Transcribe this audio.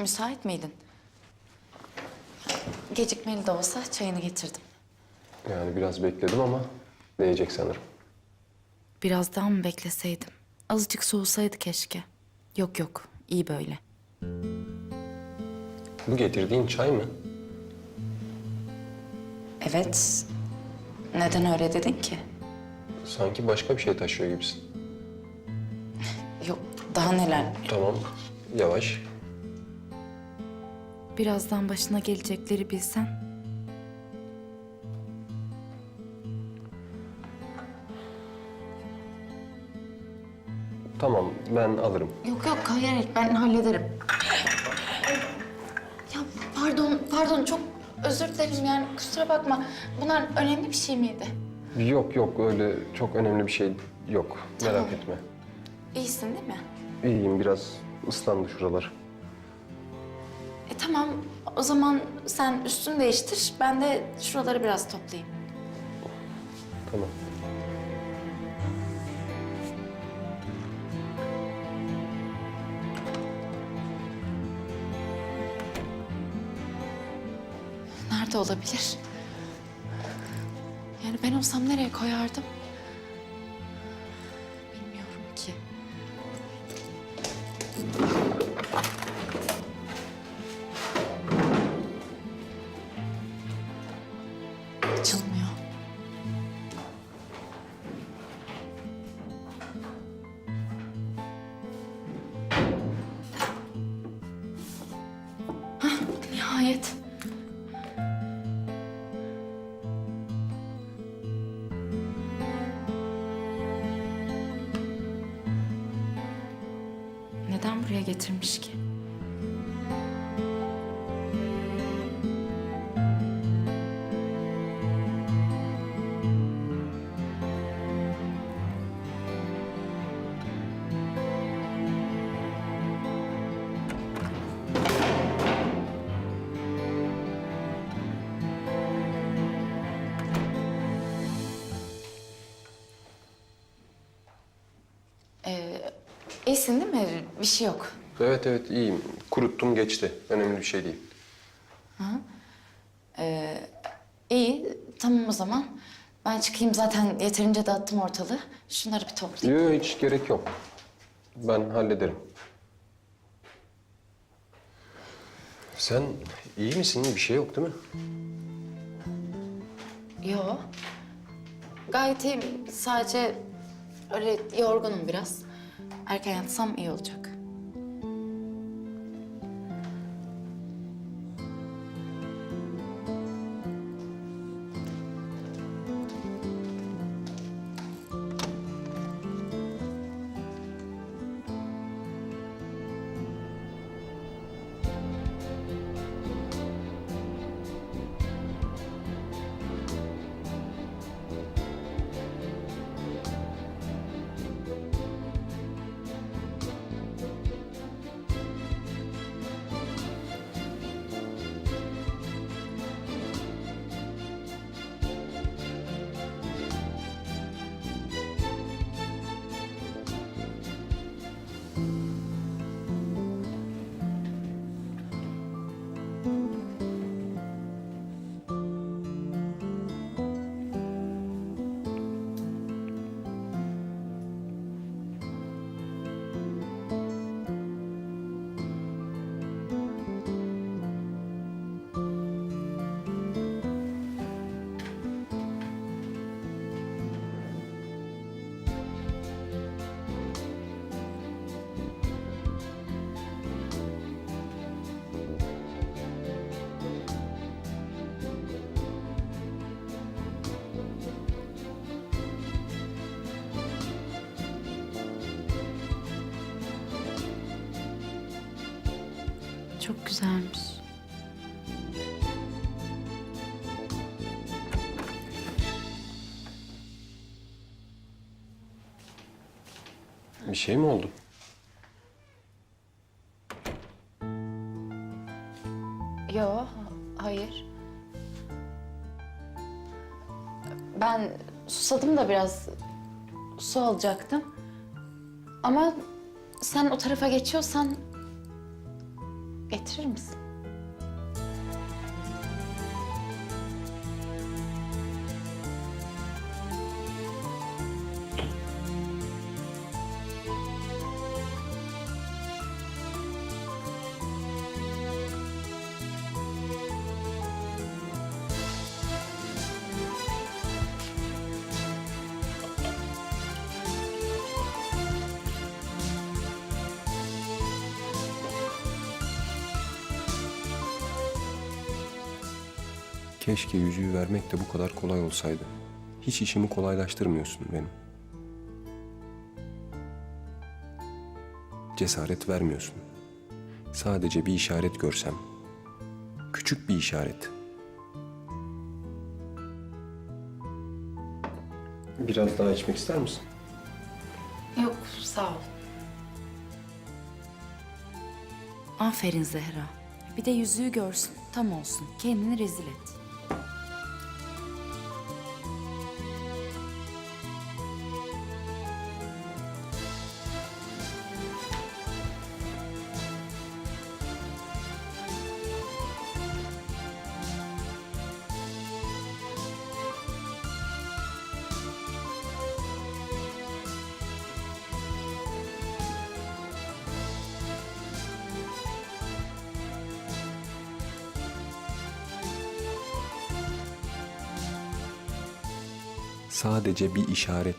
Müsait miydin? Gecikmeli de olsa çayını getirdim. Yani biraz bekledim ama değecek sanırım. Biraz daha mı bekleseydim? Azıcık soğusaydı keşke. Yok yok, iyi böyle. Bu getirdiğin çay mı? Evet. Neden öyle dedin ki? Sanki başka bir şey taşıyor gibisin. Yok, daha neler? Tamam, yavaş. Birazdan başına gelecekleri bilsen. Tamam, ben alırım. Yok yok, hayır ben hallederim. Ya pardon, pardon çok özür dilerim yani kusura bakma. Bunlar önemli bir şey miydi? Yok yok, öyle çok önemli bir şey yok. Merak Tamam. etme. İyisin değil mi? İyiyim, biraz ıslandı şuralar. E tamam, o zaman sen üstünü değiştir. Ben de şuraları biraz toplayayım. Tamam. Nerede olabilir? Yani ben olsam nereye koyardım? Nihayet. Neden buraya getirmiş ki? İyisin değil mi? Bir şey yok. Evet evet, iyiyim. Kuruttum, geçti. Önemli bir şey değil. İyi, tamam o zaman. Ben çıkayım zaten yeterince dağıttım ortalığı. Şunları bir toplayayım. Yok, hiç gerek yok. Ben hallederim. Sen iyi misin? Bir şey yok değil mi? Yo. Gayet iyiyim. Sadece öyle yorgunum biraz. Erken yatsam iyi olacak. Çok güzelmiş. Bir şey mi oldu? Yo, hayır. Ben susadım da biraz su alacaktım. Ama sen o tarafa geçiyorsan Getirir misin? Keşke yüzüğü vermek de bu kadar kolay olsaydı. Hiç işimi kolaylaştırmıyorsun benim. Cesaret vermiyorsun. Sadece bir işaret görsem. Küçük bir işaret. Biraz daha içmek ister misin? Yok, sağ ol. Aferin Zehra. Bir de yüzüğü görsün, tam olsun. Kendini rezil et. Sadece bir işaret,